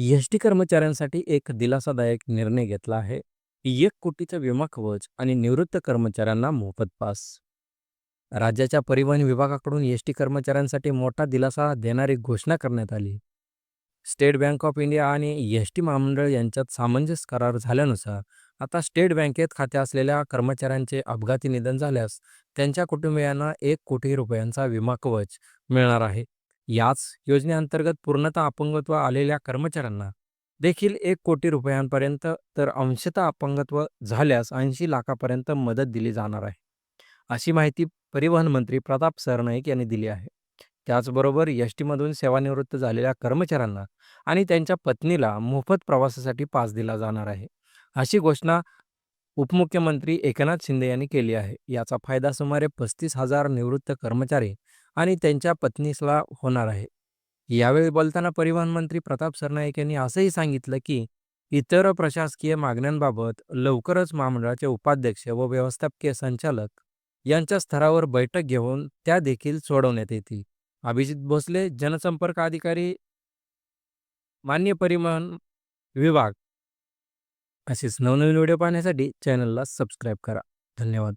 S T कर्मचाऱ्यांसाठी एक दिलासादायक निर्णय घेतला आहे. एक कोटीचा विमा कवच आणि निवृत्त कर्मचाऱ्यांना मोफत पास. राज्याच्या परिवहन विभागाकडून एस टी कर्मचाऱ्यांसाठी मोठा दिलासा देणारी घोषणा करण्यात आली. स्टेट बँक ऑफ इंडिया आणि एस टी महामंडळ यांच्यात सामंजस्य करार झाल्यानुसार आता स्टेट बँकेत खाते असलेल्या कर्मचाऱ्यांचे अपघाती निधन झाल्यास त्यांच्या कुटुंबियांना एक कोटी रुपयांचा विमा कवच मिळणार आहे. याच योजनेअंतर्गत पूर्णतः अपंगत्व आलेल्या कर्मचाऱ्यांना देखील एक कोटी रुपयांपर्यंत तर अंशतः अपंगत्व झाल्यास ऐंशी लाखापर्यंत मदत दिली जाणार आहे. अशी माहिती परिवहन मंत्री प्रताप सरनाईक यांनी दिली आहे. त्याचबरोबर एस टीमधून सेवानिवृत्त झालेल्या कर्मचाऱ्यांना आणि त्यांच्या पत्नीला मोफत प्रवासासाठी पास दिला जाणार आहे. अशी घोषणा उपमुख्यमंत्री एकनाथ शिंदे यांनी केली आहे. याचा फायदा सुमारे पस्तीस हजार निवृत्त कर्मचारी आणि त्यांच्या पत्नीसला होणार आहे. यावेळी बोलताना परिवहन मंत्री प्रताप सरनाईक यांनी असंही सांगितलं की इतर प्रशासकीय मागण्यांबाबत लवकरच महामंडळाचे उपाध्यक्ष व व्यवस्थापकीय संचालक यांच्या स्तरावर बैठक घेऊन त्या देखील सोडवण्यात येतील. अभिजित भोसले जनसंपर्क अधिकारी मान्य परिवहन विभाग. असेच नवनवीन व्हिडिओ पाहण्यासाठी चॅनलला सबस्क्राईब करा. धन्यवाद.